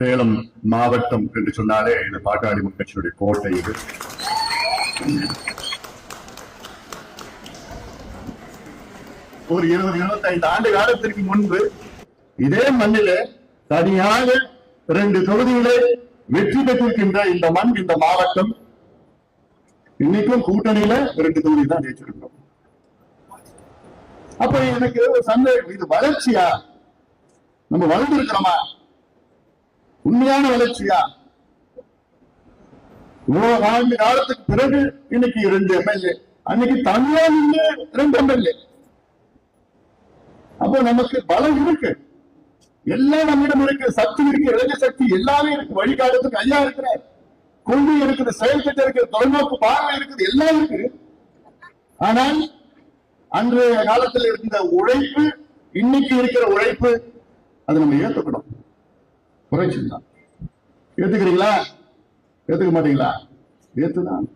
சேலம் மாவட்டம் என்று சொன்னாலே இந்த பாட்டாளி மக்கட்சியுடைய கட்சியுடைய கோட்டை இது. ஒரு இருபது இருபத்தைந்து ஆண்டு காலத்திற்கு முன்பு இதே மண்ணிலே தனியாக ரெண்டு தொகுதிகளே வெற்றி பெற்றிருக்கின்ற இந்த மண் இந்த மாவட்டம் இன்னைக்கும் கூட்டணியில ரெண்டு தொகுதி தான் ஜெயிச்சிருக்கிறோம். அப்ப எனக்கு ஒரு சந்தேகம் இது வளர்ச்சியா? நம்ம வளர்ந்திருக்கிறோமா? உண்மையான வளர்ச்சியா? இவ்வளவு ஆண்டு காலத்துக்கு பிறகு இன்னைக்கு இரண்டு எம்எல்ஏ. அன்னைக்கு தனியா நின்று ரெண்டு எம்எல்ஏ. அப்போ நமக்கு பலம் இருக்கு. எல்லாம் நம்மிடம் இருக்கு. சக்தி இருக்கு இளைஞ சக்தி எல்லாமே இருக்கு. வழிகாலத்துக்கு ஐயா இருக்கிறார். கொள்கை இருக்குது செயல் திட்டம் இருக்குது தொலைநோக்கு பார்வை இருக்குது எல்லாம் இருக்கு. ஆனால் அன்றைய காலத்தில் இருந்த உழைப்பு இன்னைக்கு இருக்கிற உழைப்பு அதை நம்ம ஏத்துக்கணும். குறைச்சுதான் ஏத்துக்கிறீங்களா? ஏத்துக்க மாட்டீங்களா? ஏத்துதான்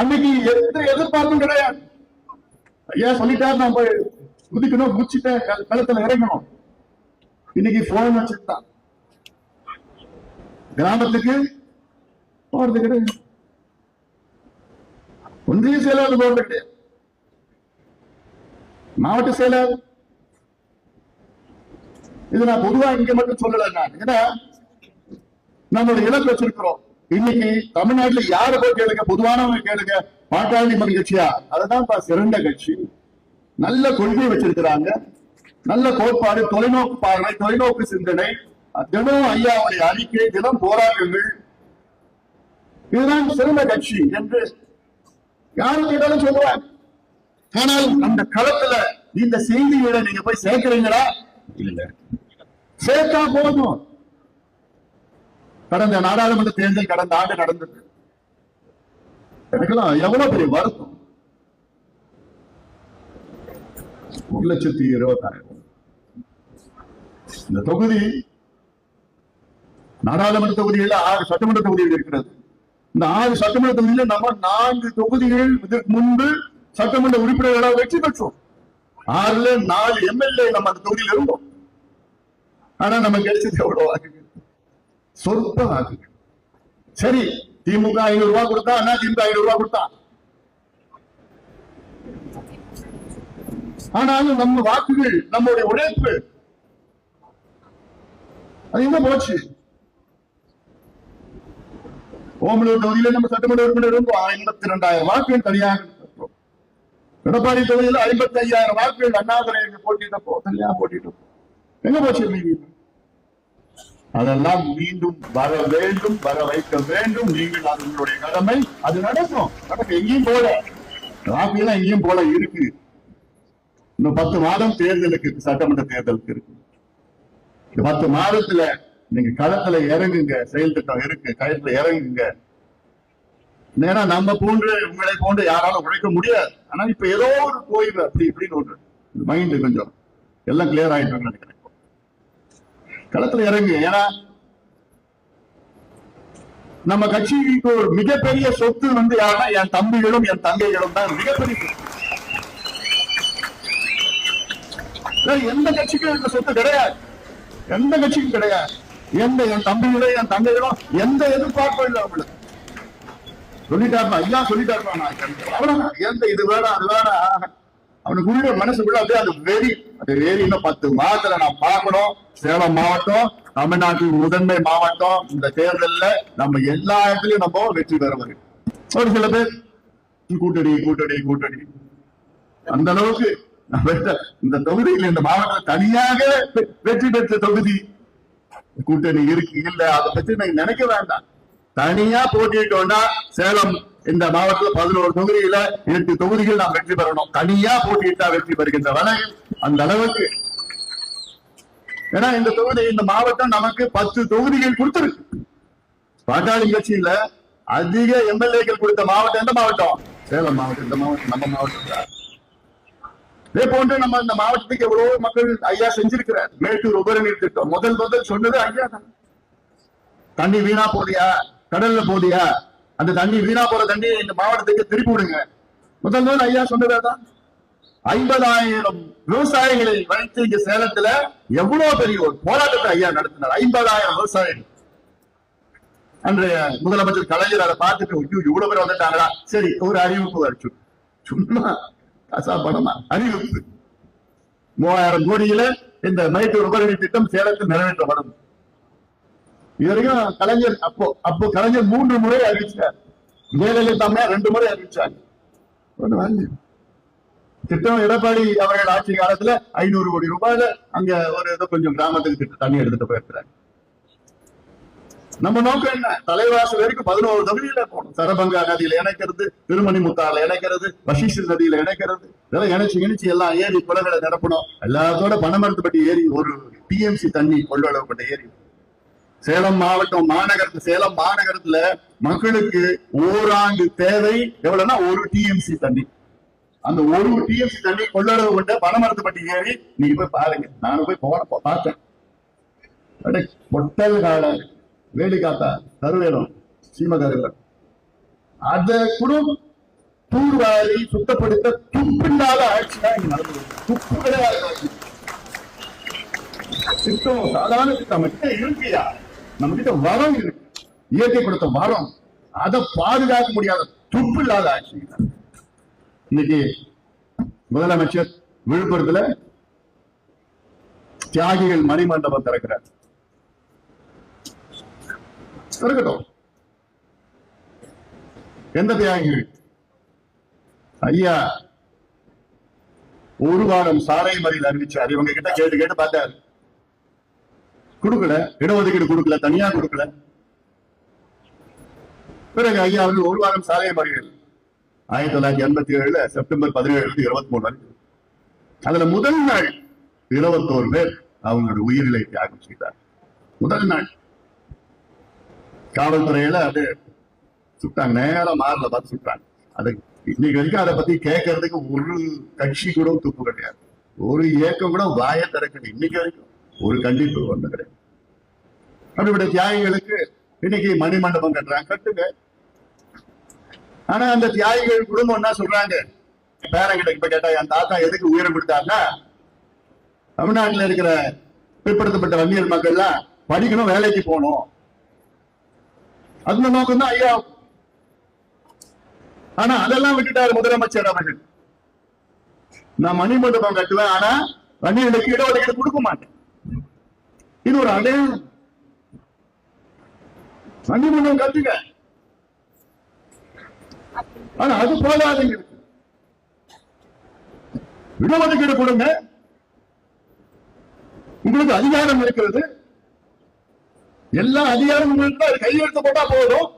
அன்னைக்கு எந்த எதிர்பார்ப்பும் கிடையாது. ஐயா சொல்லிட்டாரு நான் போய் குதிக்கணும் முடிச்சுட்டேன் களத்துல இறங்கணும். இன்னைக்கு போன் வச்சுட்டான் கிராமத்துக்கு போறது கிடையாது. ஒன்றிய செயலாளர் போறது கிடையாது மாவட்ட செயலாளர். இது நான் பொதுவா இங்க மட்டும் சொல்லல நான் ஏன்னா நம்மளோட இலக்கு வச்சிருக்கிறோம். இன்னைக்கு தமிழ்நாட்டுல யாரை போய் கேளுங்க? பொதுவானவங்க கேளுங்க. பாட்டாளி மக்கள் கட்சியா? அதுதான் சிறந்த கட்சி. நல்ல கொள்கை வச்சிருக்கிறாங்க. நல்ல கோட்பாடு தொலைநோக்கு பார்வை தொலைநோக்கு சிந்தனை. தினம் ஐயாவுடைய அறிக்கை தினம் போராட்டங்கள் இதுதான் சிறந்த கட்சி என்று யாரும் கேட்டாலும் சொல்லுவாங்க ஆனால் அந்த களத்துல இந்த செய்திகளை நீங்க போய் சேர்க்கிறீங்களா? இல்ல. சேர்த்தா போதும். கடந்த நாடாளுமன்ற தேர்தல் கடந்த ஆண்டு நடந்தது. எனக்கெல்லாம் எவ்வளவு பெரிய வருத்தம். ஒரு லட்சத்தி இருபத்தாயிரம் இந்த தொகுதி நாடாளுமன்ற தொகுதியில் ஆறு சட்டமன்ற தொகுதிகள் இருக்கிறது. இந்த ஆறு சட்டமன்ற தொகுதியில் நம்ம நான்கு தொகுதிகள் இதற்கு முன்பு சட்டமன்ற உறுப்பினர்களாக வெற்றி பெற்றோம். ஆறுல நாலு எம்எல்ஏ நம்ம அந்த தொகுதியில் இருந்தோம். ஆனா நம்ம கிடைச்சது எவ்வளவு வாக்குகள் சொற்ப வாக்குகள் சரி திமுக ஐநூறு ரூபாய் கொடுத்தா அண்ணா திமுக ஐநூறு ரூபாய் கொடுத்தா? ஆனாலும் நம்ம வாக்குகள் நம்முடைய உழைப்பு அது என்ன போச்சு. ஓமலூர் தொகுதியில நம்ம சட்டமன்ற உறுப்பினர் இருந்தோம். ஐம்பத்தி ரெண்டாயிரம் வாக்குகள் தனியாக எடப்பாடி தொகுதியில் ஐம்பத்தி ஐயாயிரம் வாக்குகள் அண்ணாதுரை போட்டிட்டப்போ தனியா போட்டிட்டு எங்க போச்சு மீதி அதெல்லாம் மீண்டும் வர வேண்டும் வர வைக்க வேண்டும். நீங்கள் அது உங்களுடைய கடமை. அது நடக்கும். நடக்கும். எங்கேயும் போல வாக்குகள் எங்கேயும் போல இருக்கு. இன்னும் பத்து மாதம் தேர்தலுக்கு சட்டமன்ற தேர்தலுக்கு இருக்கு. பத்து மாதத்துல நீங்க களத்துல இறங்குங்க. செயல் திட்டம் இருக்கு. கயத்துல இறங்குங்க. ஏன்னா நம்ம போன்று உங்களை போன்று யாராலும் உழைக்க முடியாது. ஆனா இப்ப ஏதோ ஒரு கோயில் அப்படி இப்படின்னு ஒன்று மைண்ட் கொஞ்சம் எல்லாம் கிளியர் ஆயிட்டு நினைக்கிறேன். களத்துல இறங்கு. ஏன்னா நம்ம கட்சிக்கு ஒரு மிகப்பெரிய சொத்து வந்து யாருன்னா என் தம்பிகளும் என் தங்கைகளும் தான். மிகப்பெரிய எந்த கட்சிக்கும் இந்த சொத்து கிடையாது. எந்த கட்சிக்கும் கிடையாது. எந்த என் தம்பிகளும் என் தங்கைகளும் எந்த எதிர்பார்ப்பும் இல்லை அவங்களுக்கு சொல்லிட்டாருமா? ஐயா சொல்லிட்டாருமா? நான் அவ்வளவுதான் எந்த இது வேணாம் அது வேணாம் அவனுக்குள்ள மனசுக்குள்ள அப்படியே அது வெறி அது வெறி இன்னும் பத்து மாதத்துல நான் பார்க்கணும். சேலம் மாவட்டம் தமிழ்நாட்டின் முதன்மை மாவட்டம். இந்த தேர்தல்ல நம்ம எல்லா இடத்துலயும் நம்ம வெற்றி பெற ஒரு சில பேர் கூட்டணி கூட்டணி கூட்டணி. அந்த அளவுக்கு இந்த- இந்த தொகுதியில் இந்த மாவட்டம் தனியாக வெ- வெற்றி பெற்ற தொகுதி. கூட்டணி இருக்கு இல்ல அதை பத்தி நீங்க நினைக்க வேண்டாம். தனியா போட்டிட்டோம்னா சேலம் இந்த மாவட்டத்துல பதினோரு தொகுதியில எட்டு தொகுதிகள் நாம் வெற்றி பெறணும். தனியா போட்டியிட்டா வெற்றி பெறுகின்ற வரை அந்த அளவுக்கு. ஏன்னா இந்த தொகுதி இந்த மாவட்டம் நமக்கு பத்து தொகுதிகள் கொடுத்திருக்கு. பாட்டாளி கட்சியில அதிக எம்எல்ஏக்கள் கொடுத்த மாவட்டம் எந்த மாவட்டம்? சேலம் மாவட்டம். இந்த மாவட்டம் நம்ம மாவட்டம் இதே போன்று நம்ம இந்த மாவட்டத்துக்கு எவ்வளவோ மக்கள் ஐயா செஞ்சிருக்கிறார். மேட்டூர் உபரிநீர் திட்டம். முதல் முதல் சொன்னது ஐயா தான். தண்ணி வீணா போதியா கடல்ல போதியா அந்த தண்ணி வீணா போற தண்ணி இந்த மாவட்டத்துக்கு திருப்பி விடுங்க. முதல் முதல் ஐயா சொன்னதான் ஐம்பதாயிரம் விவசாயிகளை வைத்து இங்க சேலத்துல எவ்வளவு பெரிய ஒரு போராட்டத்தை ஐயா நடத்தினார். ஐம்பதாயிரம் விவசாயிகள். அன்றைய முதலமைச்சர் கலைஞர் அதை பார்த்துட்டு ஐயோ, இவ்வளவு பேர் வந்துட்டாங்களா? சரி ஒரு அறிவிப்பு வச்சு சும்மா காசா பணமா அறிவிப்பு. மூவாயிரம் கோடியில இந்த மைக்கு உபகரணி திட்டம் சேலத்தில் நிறைவேற்றப்படும். இதுவரைக்கும் கலைஞர் அப்போ அப்போ கலைஞர் மூன்று முறை அறிவிச்சார். ஜெயலலிதா அம்மையார் ரெண்டு முறை அறிவிச்சாங்க திட்டம் எடப்பாடி அவர்கள் ஆட்சி காலத்துல ஐநூறு கோடி ரூபாயில அங்க ஒரு ஏதோ கொஞ்சம் கிராமத்துக்கு திட்டம் தண்ணி எடுத்துட்டு போயிருக்கிறாங்க நம்ம நோக்கம் என்ன? தலைவாசல் வரைக்கும் பதினோரு தொகுதியில போகணும். சரபங்கா நதியில இணைக்கிறது திருமணி முத்தால இணைக்கிறது வசிஷ்ட நதியில இணைக்கிறது இதெல்லாம் இணைச்சு இணைச்சு எல்லாம் ஏரி குளங்களை நிரப்பணும். எல்லாத்தோட பனமரத்துப்பட்டி ஏரி ஒரு டிஎம்சி தண்ணி கொள்ளளவுப்பட்ட ஏரி சேலம் மாவட்டம் மாநகரத்து சேலம் மாநகரத்துல மக்களுக்கு ஓராண்டு தேவை. எவ்வளவுன்னா ஒரு டிஎம்சி தண்ணி. அந்த ஒரு டிஎம்சி தண்ணி கொள்ளளவு கொண்ட பனமரத்துப்பட்டி ஏறி நீங்க போய் பாருங்க. நானும் போய் போன பார்த்தேன். அடே, பொட்டல் கால வேலிக்காத்தா கருவேலம் சீமகருவேலம். அத கூட தூர்வாரி சுத்தப்படுத்த துப்பில்லாத ஆட்சி தான் இங்க நடந்தது துப்பு கிடையாது. திட்டம் சாதாரண திட்டம் மட்டும் இருக்கியா? நம்ம கிட்ட வரம் இருக்கு. இயற்கை கொடுத்த வரம். அதை பாதுகாக்க முடியாத துப்பு இல்லாத ஆட்சி இன்னைக்கு முதலமைச்சர் விழுப்புரத்துல தியாகிகள் மணிமண்டபம் திறக்கிறார். இருக்கட்டும் எந்த தியாகிகள்? ஐயா ஒரு வாரம் சாரை மறியல் அறிவிச்சார். இவங்க கிட்ட கேட்டு கேட்டு பார்த்தாரு. கொடுக்கல இடஒதுக்கீடு கொடுக்கல தனியா கொடுக்கல. பிறகு ஐயா வந்து ஒரு வாரம் சாலைய மறியல் ஆயிரத்தி தொள்ளாயிரத்தி எண்பத்தி ஏழுல செப்டம்பர் பதினேழு இருபத்தி மூணு வரைக்கும் அதுல முதல் நாள் இருபத்தோரு பேர் அவங்களோட உயிர்நிலை தியாகம் செய்தார். முதல் நாள். காவல்துறையில அது சுட்டாங்க. நேரம் மாறல பார்த்து சுட்டாங்க. அது இன்னைக்கு வரைக்கும் அதை பத்தி கேட்கறதுக்கு ஒரு கட்சி கூட துப்பு கிடையாது. ஒரு இயக்கம் கூட வாய திறக்கணும் இன்னைக்கு வரைக்கும். ஒரு கண்டிப்பு ஒண்ணு கிடையாது. தியாகிகளுக்கு இன்னைக்கு மணிமண்டபம் கட்டுறாங்க கட்டுங்க. ஆனா அந்த தியாகிகள் குடும்பம் என்ன சொல்றாங்க? பேரங்கிட்ட இப்ப கேட்டா என் தாத்தா எதுக்கு உயிரை கொடுத்தாருன்னா தமிழ்நாட்டுல இருக்கிற பிற்படுத்தப்பட்ட வன்னியர் மக்கள்லாம் படிக்கணும் வேலைக்கு போகணும். அந்த நோக்கம் தான் ஐயா. ஆனா அதெல்லாம் விட்டுட்டாரு முதலமைச்சர் அவர்கள். நான் மணிமண்டபம் கட்டுவேன் ஆனா வன்னியர்களுக்கு இடஒதுக்கீடு கொடுக்க மாட்டேன். இது ஒரு அடையாளம் மணிமண்டபம் கட்டுங்க. ஆனா அது போதாதுங்க இடஒதுக்கீடு கொடுங்க. உங்களுக்கு அதிகாரம் இருக்கிறது. எல்லா அதிகாரம் உங்களுக்கு தான் அது கையெழுத்து போட்டா போதும்.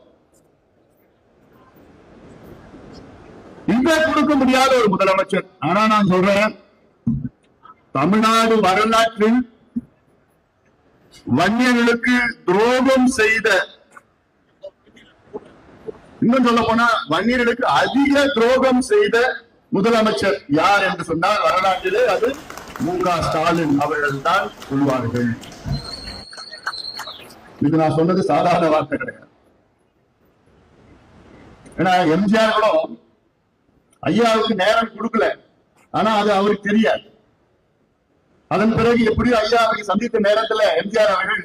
இங்க கொடுக்க முடியாத ஒரு முதலமைச்சர். ஆனா நான் சொல்றேன் தமிழ்நாடு வரலாற்றில் வன்னியர்களுக்கு துரோகம் செய்த. இன்னும் சொல்ல போனா வன்னியர்களுக்கு அதிக துரோகம் செய்த முதலமைச்சர் யார் என்று சொன்னால் வரலாற்றிலே அது மு க ஸ்டாலின் அவர்கள் தான் சொல்வார்கள். இது நான் சொன்னது சாதாரண வார்த்தை கிடையாது. ஏன்னா எம்ஜிஆர் கூட ஐயாவுக்கு நேரம் கொடுக்கல. ஆனா அது அவருக்கு தெரியாது. அதன் பிறகு எப்படியும் அவர்கள் சந்தித்த நேரத்துல எம்ஜிஆர் அவர்கள்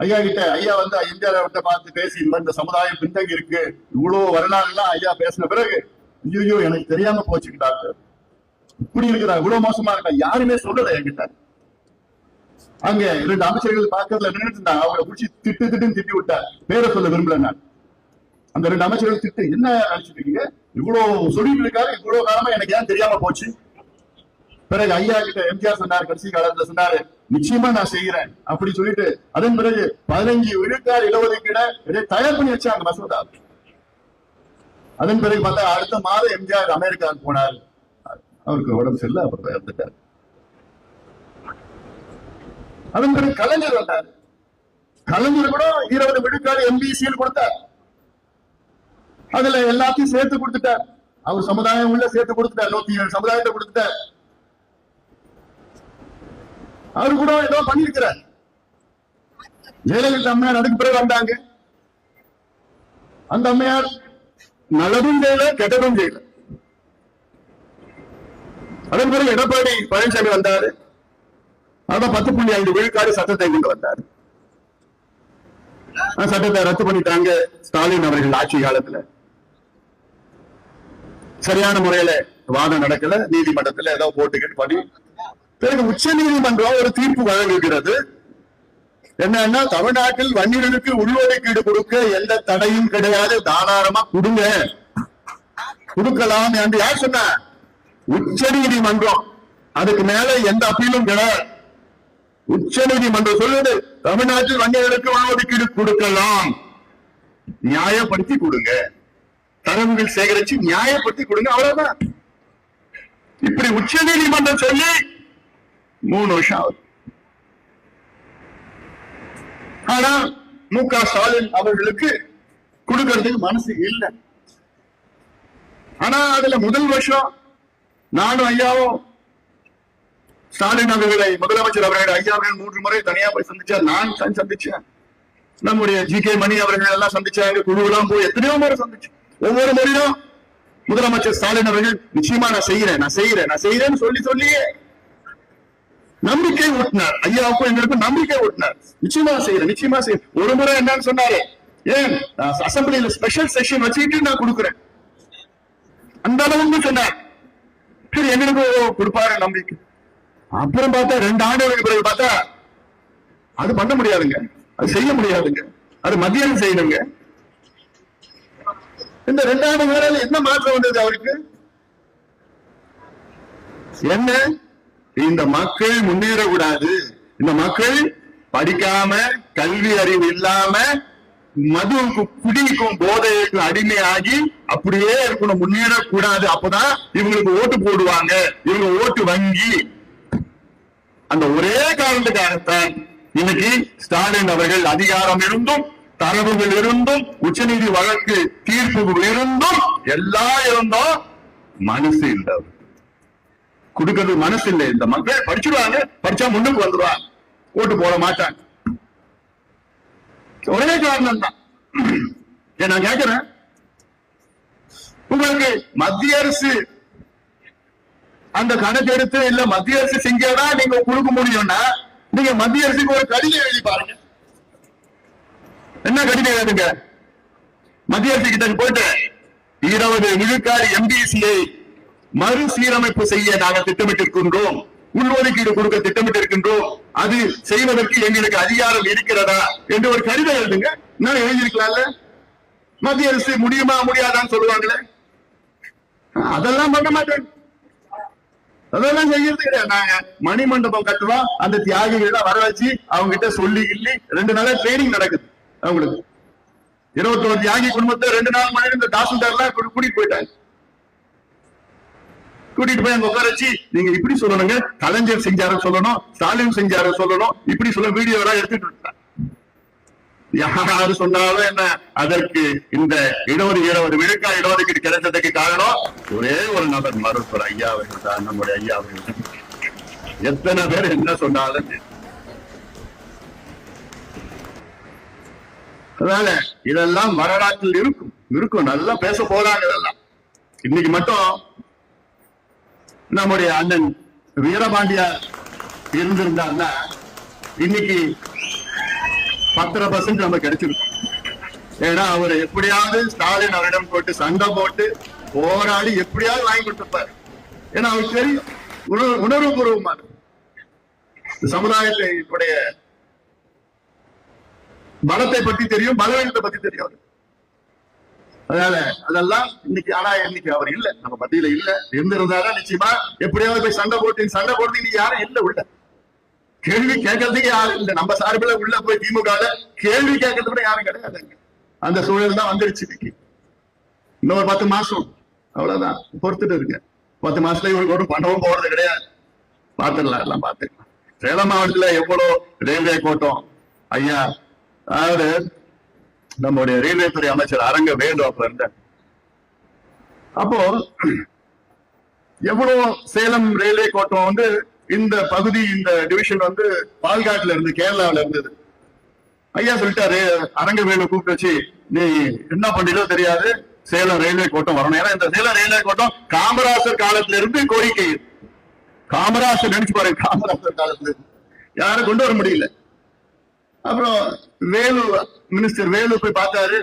ஐயா கிட்ட ஐயா வந்து எம்ஜிஆர் அவர்கிட்ட பார்த்து பேசி இந்த இந்த சமுதாயம் பின்தங்கி இருக்கு. இவ்வளவு வரலாறுலாம் எல்லாம் ஐயா பேசின பிறகு ஐயோ எனக்கு தெரியாம போச்சுங்க டாக்டர். இப்படி இருக்கிறா இவ்வளவு மோசமா இருக்கா யாருமே சொல்லல என்கிட்ட. அங்க இரண்டு அமைச்சர்கள் பாக்கிறதுல நின்றுட்டு இருந்தாங்க. அவங்களை புடிச்சு திட்டு திட்டுன்னு திட்டி விட்டா பேரை சொல்ல விரும்பல நான். அந்த ரெண்டு அமைச்சர்கள் திட்டு என்ன நினைச்சிட்டு இருக்கீங்க? இவ்வளவு சொல்லிட்டு இருக்காரு இவ்வளவு காலமா எனக்கு ஏன் தெரியாம போச்சு? பிறகு ஐயா கிட்ட எம்ஜிஆர் சொன்னார் கடைசி காலத்துல சொன்னாரு நிச்சயமா நான் செய்யறேன் அப்படி சொல்லிட்டு அதன் பிறகு பதினஞ்சு விழுக்காடு இடஒதுக்கீட தயார் பண்ணி வச்சாங்க மசோதா. அதன் பிறகு பார்த்தா அடுத்த மாதம் எம்ஜிஆர் அமெரிக்காவுக்கு போனார். அவருக்கு உடம்பு சரியில்லை அப்புறம் இறந்துட்டார். அதன் பிறகு கலைஞர் வந்தார். கலைஞர் கூட இருபது விழுக்காடு எம்பிசியில் கொடுத்தார். அதுல எல்லாத்தையும் சேர்த்து கொடுத்துட்டார். அவர் சமுதாயம் உள்ள சேர்த்து கொடுத்துட்டார். நூத்தி ஏழு சமுதாயத்தை கொடுத்துட்டார். அவரு கூட ஏதோ பண்ணிருக்கிறார் ஜெயலலிதா அம்மையார் அதுக்கு பிறகு வந்தாங்க. அந்த அம்மையார் நல்லதும் செய்யல கெட்டதும் செய்யல. அதன் பிறகு எடப்பாடி பழனிசாமி வந்தாரு. அதான் பத்து புள்ளி ஐந்து விழுக்காடு சட்டத்தை கொண்டு வந்தாரு. அந்த சட்டத்தை ரத்து பண்ணிட்டாங்க ஸ்டாலின் அவர்கள் ஆட்சி காலத்துல. சரியான முறையில வாதம் நடக்கல நீதிமன்றத்துல ஏதோ போட்டுக்கிட்டு பண்ணி பிறகு உச்ச நீதிமன்றம் ஒரு தீர்ப்பு வழங்குகிறது. என்னன்னா தமிழ்நாட்டில் வன்னியர்களுக்கு உள்ஒதுக்கீடு கொடுக்க எந்த தடையும் கிடையாது. தாராளமா கொடுங்க. கொடுக்கலாம் என்று யார் சொன்ன? உச்ச நீதிமன்றம் அதுக்கு மேல எந்த அப்பீலும் கிடையாது உச்ச நீதிமன்றம் சொல்லுது தமிழ்நாட்டில் வன்னியர்களுக்கு உள்ஒதுக்கீடு கொடுக்கலாம். நியாயப்படுத்தி கொடுங்க. தரவுகள் சேகரிச்சு நியாயப்படுத்தி கொடுங்க. அவ்வளவுதான். இப்படி உச்ச நீதிமன்றம் சொல்லி மூணு வருஷம் ஆகுது. ஆனா மு க ஸ்டாலின் அவர்களுக்கு கொடுக்கறதுக்கு மனசு இல்லை. ஆனா அதுல முதல் வருஷம் நானும் ஐயாவும் ஸ்டாலின் அவர்களை முதலமைச்சர் அவர்களை ஐயா அவர்கள் மூன்று முறை தனியா போய் சந்திச்சார். நான் தான் சந்திச்சேன். நம்முடைய ஜி கே மணி அவர்கள் எல்லாம் சந்திச்சாங்க குழுவெல்லாம் போய் எத்தனையோ முறை சந்திச்சு ஒவ்வொரு முறையும் முதலமைச்சர் ஸ்டாலின் அவர்கள் நிச்சயமா நான் செய்யறேன் நான் செய்யறேன் நான் செய்யறேன்னு சொல்லி சொல்லியே நம்பிக்கை ஊட்டினார். ஐயாவுக்கும் எங்களுக்கும் நம்பிக்கை ஊட்டினார். நிச்சயமா செய்யறேன் நிச்சயமா செய்ய ஒரு முறை என்னன்னு சொன்னாரு. ஏன்? அசம்பிளியில ஸ்பெஷல் செஷன் வச்சுக்கிட்டு நான் கொடுக்குறேன். அந்த அளவுக்கு சொன்னார். சரி எங்களுக்கு கொடுப்பாரு நம்பிக்கை. அப்புறம் பார்த்தா ரெண்டு ஆண்டுகளுக்கு பிறகு பார்த்தா அது பண்ண முடியாதுங்க. அது செய்ய முடியாதுங்க. அது மத்தியானம் செய்யணுங்க. இந்த ரெண்டாண்டு வேலையில என்ன மாற்றம் வந்தது அவருக்கு? என்ன? இந்த மக்கள் முன்னேறக்கூடாது. இந்த மக்கள் படிக்காம கல்வி அறிவு இல்லாம மதுவுக்கு குடிக்கும் போதைக்கு அடிமையாகி அப்படியே இருக்கணும். முன்னேறக்கூடாது. அப்பதான் இவங்களுக்கு ஓட்டு போடுவாங்க. இவங்க ஓட்டு வங்கி. அந்த ஒரே காரணத்துக்காகத்தான் இன்னைக்கு ஸ்டாலின் அவர்கள் அதிகாரம் இருந்தும் தரவுகள் இருந்தும் உச்சநீதி வழக்கு தீர்ப்புகள் இருந்தும் எல்லாம் இருந்தும் மனசு இல்லை கொடுக்கறது மனசு இல்லை இந்த மக்கள் படிச்சிருவாங்க படிச்சா முன்னுக்கு வந்துருவாங்க. ஓட்டு போட மாட்டாங்க. ஒரே காரணம் தான் நான் கேட்கிறேன் உங்களுக்கு மத்திய அரசு அந்த கணக்கு எடுத்து இல்ல மத்திய அரசு செஞ்சாதான் நீங்க கொடுக்க முடியும்னா நீங்க மத்திய அரசுக்கு ஒரு கடிதம் எழுதி பாருங்க. என்ன கடிதம் எழுதுங்க? மத்திய அரசு கிட்ட போயிட்டு இருபது விழுக்காடு எம்பிசிஐ மறுசீரமைப்பு செய்ய நாங்கள் திட்டமிட்டிருக்கின்றோம். உள்ஒதுக்கீடு கொடுக்க திட்டமிட்டிருக்கின்றோம். அது செய்வதற்கு எங்களுக்கு அதிகாரம் இருக்கிறதா என்று ஒரு கடிதம் எழுதுங்க. என்ன எழுதியிருக்கலாம்ல? மத்திய அரசு முடியுமா முடியாதான்னு சொல்லுவாங்களே? அதெல்லாம் பண்ண மாட்டேன். அதெல்லாம் செய்யறது கிடையாது. நாங்க மணிமண்டபம் கட்டுறோம். அந்த தியாகிகளை வர வச்சு அவங்க கிட்ட சொல்லி இல்லி ரெண்டு நாளா ட்ரைனிங் நடக்குது அவங்களுக்கு. இருபத்தோரு தியாகி குடும்பத்தை ரெண்டு நாள் மணி இந்த தாசில்தார்லாம் கூ- கூட்டிட்டு போயிட்டாங்க. கூட்டிட்டு போய் அங்க உட்கார வச்சு நீங்க இப்படி சொல்லணுங்க. கலைஞர் செஞ்சார சொல்லணும் ஸ்டாலின் செஞ்சார சொல்லணும் இப்படி சொல்ல வீடியோ எல்லாம் எடுத்துட்டு இருந்தாங்க யாரு சொன்னாலும் என்ன? அதற்கு இந்த இடஒதுக்கீடு இருபது விழுக்கா இடஒதுக்கீடு கிடைச்சதுக்கு காரணம் ஒரே ஒரு நபர் மருத்துவர் ஐயா அவர்கள் தான் நம்முடைய ஐயா அவர்கள் எத்தனை பேர் என்ன சொன்னாலும் அதனால இதெல்லாம் வரலாற்றில் இருக்கும். இருக்கும். நல்லா பேச போறாங்க இதெல்லாம். இன்னைக்கு மட்டும் நம்முடைய அண்ணன் வீரபாண்டியா இருந்திருந்தாருன்னா இன்னைக்கு பத்தரை பர்சன்ட் நம்ம கிடைச்சிருக்கும் ஏன்னா அவர் எப்படியாவது ஸ்டாலின் அவரிடம் போட்டு சண்டை போட்டு போராடி எப்படியாவது வாங்கி கொடுத்திருப்பாரு. ஏன்னா அவருக்கு தெரியும் உணர்வு உணர்வுபூர்வமா பூர்வமான சமுதாயத்தை பலத்தை பத்தி தெரியும் பலவீனத்தை பத்தி தெரியும் அவருக்கு. அதனால அதெல்லாம் இன்னைக்கு ஆனா இன்னைக்கு அவர் இல்ல. நம்ம மத்தியில இல்ல. இருந்திருந்தாரா நிச்சயமா எப்படியாவது போய் சண்டை போட்டு சண்டை போட்டு இன்னைக்கு யாரும் இல்ல உள்ள. கேள்வி கேட்கறதுக்கு யாரும் இல்ல. நம்ம சார்பில் உள்ள போய் திமுக கேள்வி கேட்கறது கூட யாரும் கிடையாதுங்க அந்த சூழல் தான் வந்துருச்சு இன்னைக்கு. இன்னொரு பத்து மாசம். அவ்வளவுதான். பொறுத்துட்டு இருங்க. பத்து மாசத்துல இவங்களுக்கு ஒன்றும் பண்ணவும் போறது கிடையாது. பாத்துக்கலாம் எல்லாம் பாத்துக்கலாம். சேலம் மாவட்டத்துல எவ்வளவு ரயில்வே கோட்டம்? ஐயா அதாவது நம்முடைய ரயில்வே துறை அமைச்சர் அரங்க வேண்டும் அப்ப இருந்த. அப்போ எவ்வளவு சேலம் ரயில்வே கோட்டம் வந்து இந்த பகுதி இந்த டிவிஷன் வந்து பால்காட்ல இருந்து கேரளாவுல இருந்தது. ஐயா சொல்லிட்டாரு அரங்கவேலு கூப்பிட்டு வச்சு நீ என்ன பண்றீங்களோ தெரியாது சேலம் ரயில்வே கோட்டம் வரணும். ஏன்னா இந்த சேலம் ரயில்வே கோட்டம் காமராசர் காலத்துல இருந்து கோரிக்கை. காமராசர் நினைச்சு பாருங்க காமராசர் காலத்துல யாரும் கொண்டு வர முடியல. அப்புறம் வேலு மினிஸ்டர் வேலு போய் பார்த்தாரு.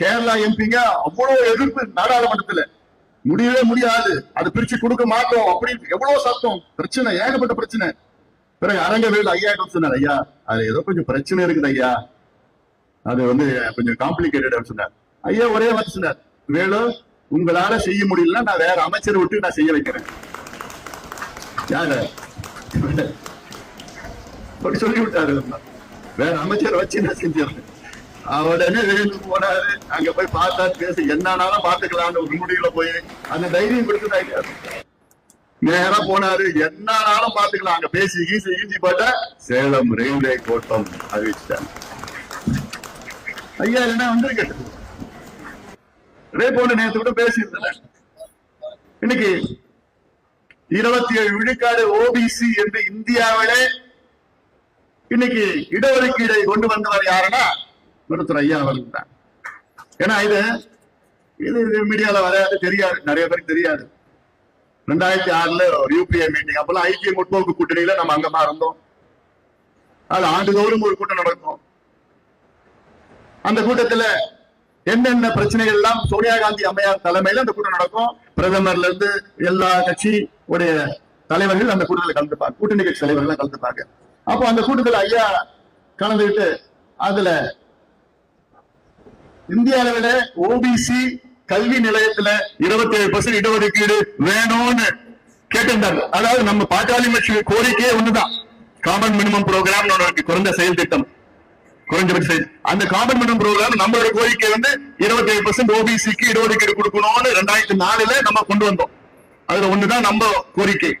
கேரளா எம்பிங்க அவ்வளவு எதிர்ப்பு நாடாளுமன்றத்துல. முடியவே முடியாது. அது பிரிச்சு கொடுக்க மாட்டோம் அப்படின்னு எவ்வளவு சத்தம். பிரச்சனை ஏகப்பட்ட பிரச்சனை. பிறகு அரங்கவேலு ஐயா சொன்னார் ஐயா அது ஏதோ கொஞ்சம் பிரச்சனை இருக்குது ஐயா. அது வந்து கொஞ்சம் காம்ப்ளிகேட்டட் சொன்னார். ஐயா ஒரே வார்த்தை சொன்னார் வேலு உங்களால செய்ய முடியலன்னா நான் வேற அமைச்சரை விட்டு நான் செய்ய வைக்கிறேன். யாரு? அப்படி சொல்லி விட்டாரு வேற அமைச்சர் வச்சு நான் செஞ்சிடறேன் உடனே வேலு போனாரு அங்க போய் பார்த்தா பேசி என்னன்னாலும் பாத்துக்கலாம்னு ஒரு முடிவுல போய் அந்த தைரியம் கொடுத்துட்டாங்க நேரா போனாரு. என்னன்னாலும் பாத்துக்கலாம் அங்க பேசி ஈசி ஈசி போட்ட சேலம் ரயில்வே கோட்டம் அறிவிச்சிட்டாங்க. ஐயா என்ன வந்திருக்கு. ரே போல நேற்று கூட பேசியிருந்தேன். இன்னைக்கு இருபத்தி ஏழு விழுக்காடு ஓபிசி என்று இந்தியாவிலே இன்னைக்கு இடஒதுக்கீடை கொண்டு வந்தவர் யாருன்னா மருத்துவர் ஐயா அவர்கள் தான். ஏன்னா இது இது இது மீடியால வராது தெரியாது. நிறைய பேருக்கு தெரியாது. ரெண்டாயிரத்தி ஆறுல ஒரு யூபிஐ மீட்டிங் அப்பெல்லாம் ஐக்கிய முற்போக்கு கூட்டணியில நம்ம அங்கமா இருந்தோம் அது ஆண்டுதோறும் ஒரு கூட்டம் நடக்கும். அந்த கூட்டத்துல என்னென்ன பிரச்சனைகள் எல்லாம் சோனியா காந்தி அம்மையார் தலைமையில அந்த கூட்டம் நடக்கும். பிரதமர்ல இருந்து எல்லா கட்சி உடைய தலைவர்கள் அந்த கூட்டத்தில் கலந்துப்பாங்க. கூட்டணி கட்சி தலைவர்கள் கலந்துப்பாங்க. அப்போ அந்த கூட்டத்துல ஐயா கலந்துக்கிட்டு அதுல இந்திய அளவில ஓபிசி கல்வி நிலையத்துல இருபத்தி ஏழு பர்சன்ட் இடஒதுக்கீடு வேணும்னு கேட்டிருந்தாங்க. அதாவது நம்ம பாட்டாளி கட்சி கோரிக்கையே ஒண்ணுதான். காமன் மினிமம் ப்ரோக்ராம் குறைந்த செயல் திட்டம். குறைஞ்சபட்ச செயல். அந்த காமன் மினிமம் ப்ரோக்ராம் நம்மளோட கோரிக்கை வந்து இருபத்தி ஏழு பர்சன்ட் ஓபிசிக்கு இடஒதுக்கீடு கொடுக்கணும்னு ரெண்டாயிரத்தி நாலுல நம்ம கொண்டு வந்தோம். அதுல ஒண்ணுதான் நம்ம கோரிக்கை.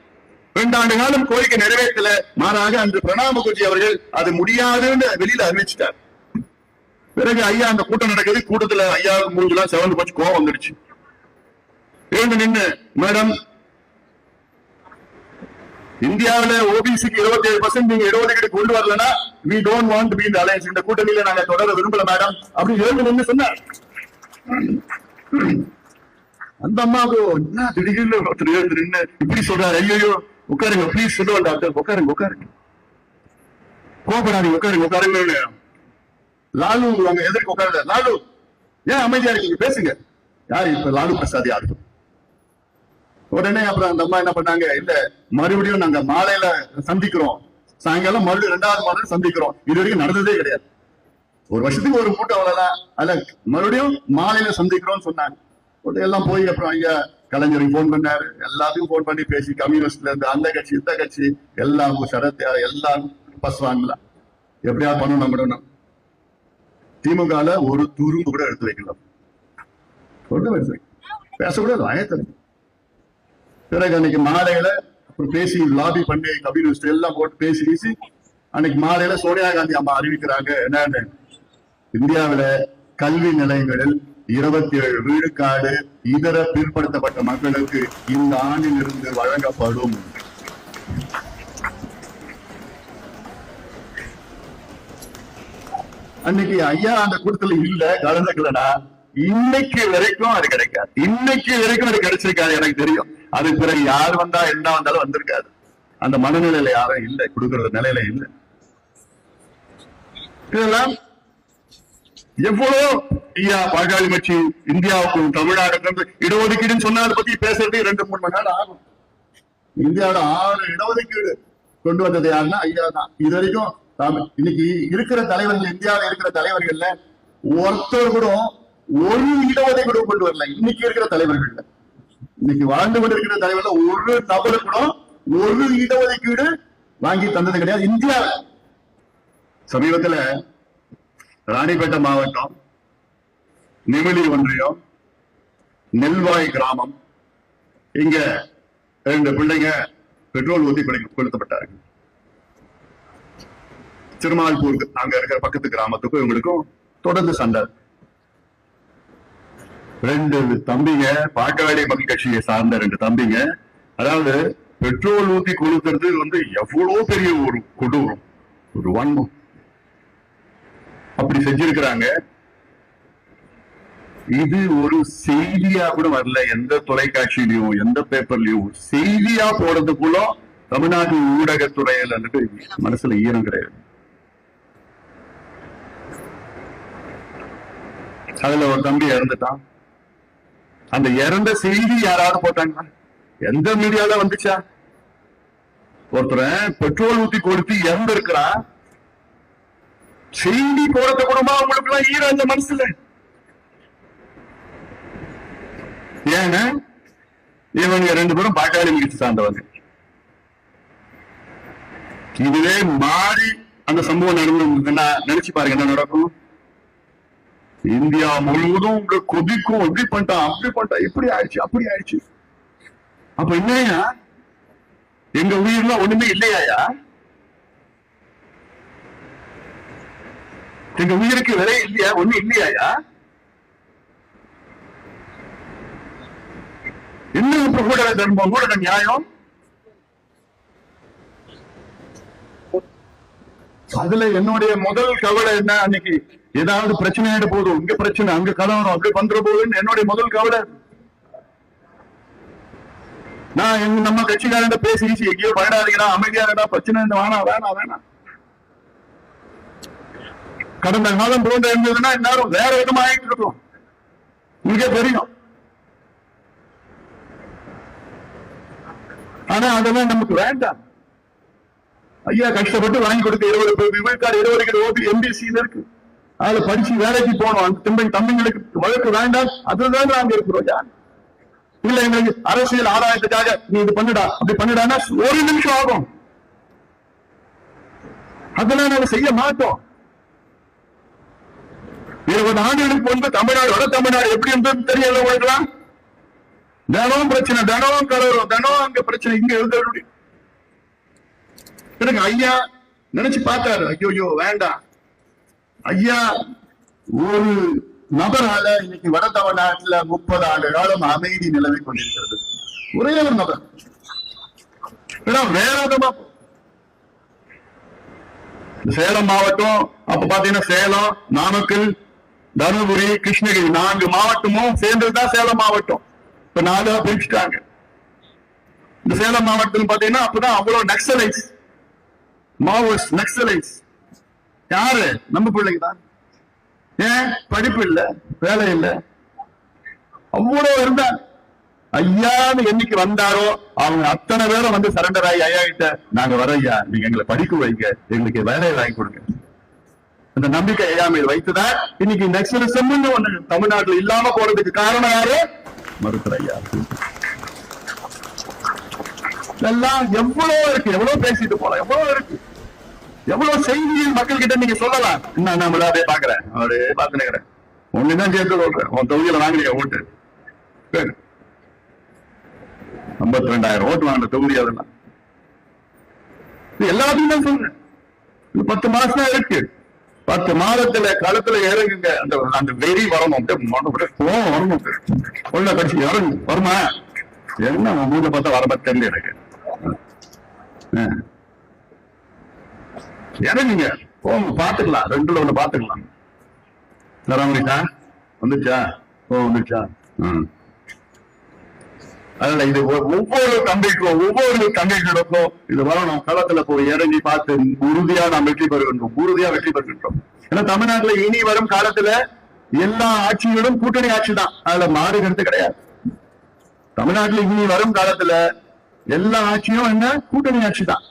ரெண்டு ஆண்டு காலம் கோரிக்கை நிறைவேற்றல. மாறாக அன்று பிரணாப் முகர்ஜி அவர்கள் அது முடியாதுன்னு வெளியில அறிவிச்சிட்டார். பிறகு ஐயா அந்த கூட்டம் நடக்குது. கூட்டத்துல ஐயா மூஞ்சுலாம் செவந்து போச்சு கோவம் வந்துடுச்சு. எழுந்து நின்னு மேடம் இந்தியாவில ஓபிசிக்கு இருபத்தி ஏழு பர்சன்ட் நீங்க இடஒதுக்கீடு கொண்டு வரலனா வி டோன்ட் வாண்ட் பி இந்த அலையன்ஸ் இந்த கூட்டணியில நாங்க தொடர விரும்பல மேடம். அப்படி எழுந்து நின்று சொன்னார். அந்த அம்மாவுக்கு என்ன திடீர்னு ஒருத்தர் எழுந்து நின்னு இப்படி சொல்றாரு? ஐயோ உட்காருங்க ப்ளீஸ் சொல்லுவாங்க டாக்டர் உட்காருங்க உட்காருங்க. கோபப்படாதீங்க உட்காருங்க உட்காருங்க லாலு அங்க எதிர்க்கு உட்கார்ந்த லாலு ஏன் அமைதியா இருக்கீங்க? பேசுங்க. யாரு இப்ப லாலு பிரசாத் யாரு? உடனே அப்புறம் அந்த அம்மா என்ன பண்ணாங்க? இல்ல மறுபடியும் நாங்க மாலையில சந்திக்கிறோம். சாயங்காலம் மறுபடியும் ரெண்டாவது மாதம் சந்திக்கிறோம். இது வரைக்கும் நடந்ததே கிடையாது. ஒரு வருஷத்துக்கு ஒரு மூட்டை அவ்வளவுதான். அதுல மறுபடியும் மாலையில சந்திக்கிறோம்னு சொன்னாங்க. உடனே எல்லாம் போய் அப்புறம் ஐயா கலைஞருக்கு போன் பண்ணாரு. எல்லாத்துக்கும் போன் பண்ணி பேசி கம்யூனிஸ்ட்ல இருந்து அந்த கட்சி இந்த கட்சி எல்லாம் சரத் எல்லாம் பஸ் வாங்கலாம் எப்படியாவது பண்ணணும் விடணும் திமுகல ஒரு துரும்பு கூட எடுத்து வைக்கலாம் ஒன்றும் எடுத்து வைக்கலாம் பேசக்கூடாது ஆயத்தம். பிறகு அன்னைக்கு மாலையில அப்புறம் பேசி லாபி பண்ணி கம்யூனிஸ்ட் எல்லாம் போட்டு பேசி பேசி அன்னைக்கு மாலையில சோனியா காந்தி அம்மா அறிவிக்கிறாங்க என்னன்னு. இந்தியாவில கல்வி நிலையங்களில் இருபத்தி ஏழு விழுக்காடு இதர பிற்படுத்தப்பட்ட மக்களுக்கு இந்த ஆண்டிலிருந்து வழங்கப்படும். அன்னைக்கு ஐயா அந்த கூட்டத்துல இல்ல கலந்துக்கலடா. இன்னைக்கு வரைக்கும் அது கிடைக்காது. இன்னைக்கு வரைக்கும் அது கிடைச்சிருக்காது எனக்கு தெரியும். அது பிறகு யார் வந்தா என்ன வந்தாலும் வந்திருக்காது. அந்த மனநிலையில யாரும் இல்லை கொடுக்கறது நிலையில இல்லை. இதெல்லாம் எவ்வளவு ஐயா பாஜாலி மச்சி இந்தியாவுக்கும் தமிழ்நாடுக்கும் இடஒதுக்கீடுன்னு சொன்னா அதை பத்தி பேசுறது ரெண்டு மூணு மணி நேரம் ஆகும். இந்தியாவோட ஆறு இடஒதுக்கீடு கொண்டு வந்தது யாருன்னா ஐயா தான். இது வரைக்கும் இன்னைக்கு இருக்கிற தலைவர்கள் இந்தியாவில் இருக்கிற தலைவர்கள்ல ஒருத்தர் கூட ஒரு இடஒதுக்கீடு கொண்டு வரல. இன்னைக்கு இருக்கிற தலைவர்கள் இன்னைக்கு வாழ்ந்து கொண்டிருக்கிற தலைவர்ல ஒரு நபரு கூட ஒரு இடஒதுக்கீடு வாங்கி தந்தது கிடையாது. இந்தியா சமீபத்துல ராணிப்பேட்டை மாவட்டம் நிமிலி ஒன்றியம் நெல்வாய் கிராமம். இங்க ரெண்டு பிள்ளைங்க பெட்ரோல் ஊத்தி கொளுத்தப்பட்டார்கள். திருமால்பூர் அங்க இருக்கிற பக்கத்து கிராமத்துக்கும் இவங்களுக்கும் தொடர்ந்து சண்டை. ரெண்டு தம்பிங்க பாட்டாளி மக்கள் கட்சியை சார்ந்த ரெண்டு தம்பிங்க. அதாவது பெட்ரோல் ஊத்தி கொளுத்துறது வந்து எவ்வளவு பெரிய ஒரு கொடூரம் ஒரு வன்மம். அப்படி செஞ்சிருக்கிறாங்க. இது ஒரு செய்தியா கூட வரல. எந்த தொலைக்காட்சியிலையும் எந்த பேப்பர்லயும் செய்தியா போறதுக்குள்ள தமிழ்நாட்டு ஊடகத்துறையில மனசுல ஈரம் கிடையாது. அதுல ஒரு தம்பி இறந்துட்டான். அந்த இறந்த செய்தி யாராவது போட்டாங்க எந்த மீடியால வந்துச்சா? ஒருத்தர் பெட்ரோல் ஊத்தி கொடுத்து இறந்து இருக்கிறான் செய்தி போறது கூடமா உங்களுக்கு எல்லாம் ஈரம் இந்த மனசுல. ஏன்னா இவங்க ரெண்டு பேரும் பாட்டாளி வீட்டு சார்ந்தவங்க. இதுவே மாறி அந்த சம்பவம் நடந்ததுன்னா நினைச்சு பாருங்க என்ன நடக்கும்? இந்தியா முழுவதும் உங்க கொதிக்கும். எப்படி பண்ணிட்டான் அப்படி பண்ணிட்டான் இப்படி ஆயிடுச்சு அப்படி ஆயிடுச்சு. அப்ப என்னையா எங்க உயிர்லாம் ஒண்ணுமே இல்லையாயா எங்க உயிருக்கு விலை இல்லையா? ஒண்ணு இல்லையாயா? இன்னும் இப்ப கூட தர்மம் கூட நியாயம்? அதுல என்னுடைய முதல் கவலை என்ன? அன்னைக்கு ஏதாவது பிரச்சனை ஆயிட போதும் இங்க பிரச்சனை அங்க கலவரம் அப்படி பண்ற போதுன்னு என்னுடைய முதல் கவலை. நான் எங்க நம்ம கட்சிக்காரன் பேசி எங்கேயோ பயனாளிகளா அமைதியா இருந்தா பிரச்சனை இந்த வேணாம் வேணாம் வேணாம். கடந்த காலம் போன்ற இருந்ததுன்னா எல்லாரும் வேற விதமா ஆயிட்டு இருக்கும். உங்களுக்கே தெரியும். ஆனா அதெல்லாம் நமக்கு வேண்டாம். ஐயா கஷ்டப்பட்டு வாங்கி கொடுத்த இருபது விழுக்காடு இருபது ஓபி எம்பிசி இருக்கு. அதுல படிச்சு வேலைக்கு போனோம் அந்த தம்பி தம்பிங்களுக்கு வழக்கு வேண்டாம். அதுதான் நாங்க இருக்கிறோம் ஐயா. இல்ல எங்களுக்கு அரசியல் ஆதாயத்துக்காக நீ இது பண்ணுடா அப்படி பண்ணுடான்னா ஒரு நிமிஷம் ஆகும். அதெல்லாம் நாங்க செய்ய மாட்டோம். இருபது ஆண்டுகளுக்கு முன்பு தமிழ்நாடு வட தமிழ்நாடு எப்படி இருந்தது தெரியல உங்களுக்குலாம் தினமும் பிரச்சனை தினமும் கலவரம் தினமும் அங்க பிரச்சனை இங்க எழுத எனக்கு ஐயா நினைச்சு பார்த்தாரு. ஐயோ வேண்டாம். ஐயா ஒரு நபரால இன்னைக்கு வட தமிழ்நாட்டுல முப்பது ஆண்டு காலம் அமைதி நிலவி கொண்டிருக்கிறது. ஒரே ஒரு நபர். ஏன்னா வேற விதமா சேலம் மாவட்டம் அப்ப பாத்தீங்கன்னா சேலம் நாமக்கல் தருமபுரி கிருஷ்ணகிரி நான்கு மாவட்டமும் சேர்ந்ததுதான் சேலம் மாவட்டம். இப்ப நாலு பிரிச்சுட்டாங்க. இந்த சேலம் மாவட்டத்தில் பாத்தீங்கன்னா அப்பதான் அவ்வளவு நக்சலைட்ஸ் மாவோஸ் நக்சலைட்ஸ் யாரு? நம்ம பிள்ளைங்க தான். ஏன்? படிப்பு இல்ல வேலை இல்ல. அவ்வளவு இருந்தா ஐயான்னு என்னைக்கு வந்தாரோ அவங்க அத்தனை பேரும் வந்து சரண்டர் ஆகி ஐயா கிட்ட நாங்க வர ஐயா நீங்க எங்களை படிக்க வைங்க எங்களுக்கு வேலையை வாங்கி கொடுங்க. அந்த நம்பிக்கை ஐயா மீது வைத்துதான் இன்னைக்கு நக்சலிசம் ஒண்ணு தமிழ்நாட்டுல இல்லாம போறதுக்கு காரணம் யாரு? மருத்துவர் ஐயா இதெல்லாம் எவ்வளவு இருக்கு? எவ்வளவு பேசிட்டு போலாம்? எவ்வளவு இருக்கு? எவ்வளவு செய்திகள் மக்கள் கிட்ட நீங்க சொல்லலாம். என்ன நான் அப்படியே பாக்குறேன் அப்படியே பார்த்து நினைக்கிறேன் ஒண்ணுதான் சேர்த்து சொல்றேன். உன் தொகுதியில வாங்குறீங்க ஓட்டு? சரி. ஐம்பத்தி ரெண்டாயிரம் ஓட்டு வாங்கின தொகுதி அதெல்லாம். எல்லாத்தையும் தான் சொல்றேன் பத்து மாசம் தான் இருக்கு. பத்து மாதத்துல களத்துல இறங்குங்க. அந்த அந்த வெறி வரணும். அப்படியே மன- கோவம் வரணும். உள்ள கட்சி இறங்கு. வருமா? என்ன உன் மூணு பார்த்தா வர தெரியல எனக்கு. இறங்குங்க. போங்க பாத்துக்கலாம் ரெண்டுல ஒண்ணு பாத்துக்கலாம் வந்துச்சா? ஓ வந்துச்சா? ம். அதனால இது ஒவ்வொரு தம்பிக்கும் ஒவ்வொரு தங்கைகளுக்கும் இது வர நாம் களத்துல போய் இறங்கி பார்த்து உறுதியா நாம் வெற்றி பெறுகின்றோம். உறுதியா வெற்றி பெறுகின்றோம். ஏன்னா தமிழ்நாட்டுல இனி வரும் காலத்துல எல்லா ஆட்சிகளும் கூட்டணி ஆட்சி தான். அதுல மாறுகிறது கிடையாது. தமிழ்நாட்டுல இனி வரும் காலத்துல எல்லா ஆட்சியும் என்ன? கூட்டணி ஆட்சி தான்.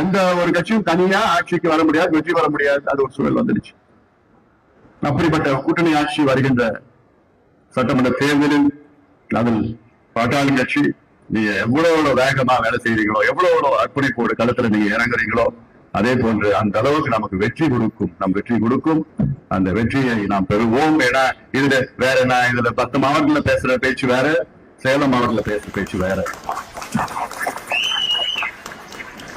எந்த ஒரு கட்சியும் தனியா ஆட்சிக்கு வர முடியாது வெற்றி வர முடியாது. அது ஒரு சூழல் வந்துடுச்சு. அப்படிப்பட்ட கூட்டணி ஆட்சி வருகின்ற சட்டமன்ற தேர்தலில் அதில் பாட்டாளி கட்சி நீங்க எவ்வளவு எவ்வளவு வேகமா வேலை செய்யறீங்களோ எவ்வளவு எவ்வளவு அர்ப்பணிப்போடு களத்துல நீங்க இறங்குறீங்களோ அதே போன்று அந்த அளவுக்கு நமக்கு வெற்றி கொடுக்கும். நம் வெற்றி கொடுக்கும். அந்த வெற்றியை நாம் பெறுவோம் ஏன்னா இதுல வேற நான் இதுல பத்து மாவட்டத்துல பேசுற பேச்சு வேற சேலம் மாவட்டத்துல பேசுற பேச்சு வேற.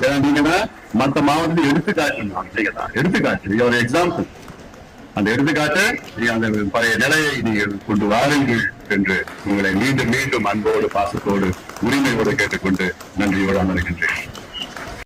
ஏன்னா நீங்க மற்ற மத்த மாவட்டத்தில் எடுத்துக்காட்டு நீங்க தான் எடுத்துக்காட்டு. ஒரு எக்ஸாம்பிள் அந்த எடுத்துக்காட்டு அந்த பழைய நிலையை நீங்கள் கொண்டு வாருங்கள் என்று உங்களை மீண்டும் மீண்டும் அன்போடு பாசத்தோடு உரிமையோடு கேட்டுக்கொண்டு நன்றியோடு அமர்கின்றேன்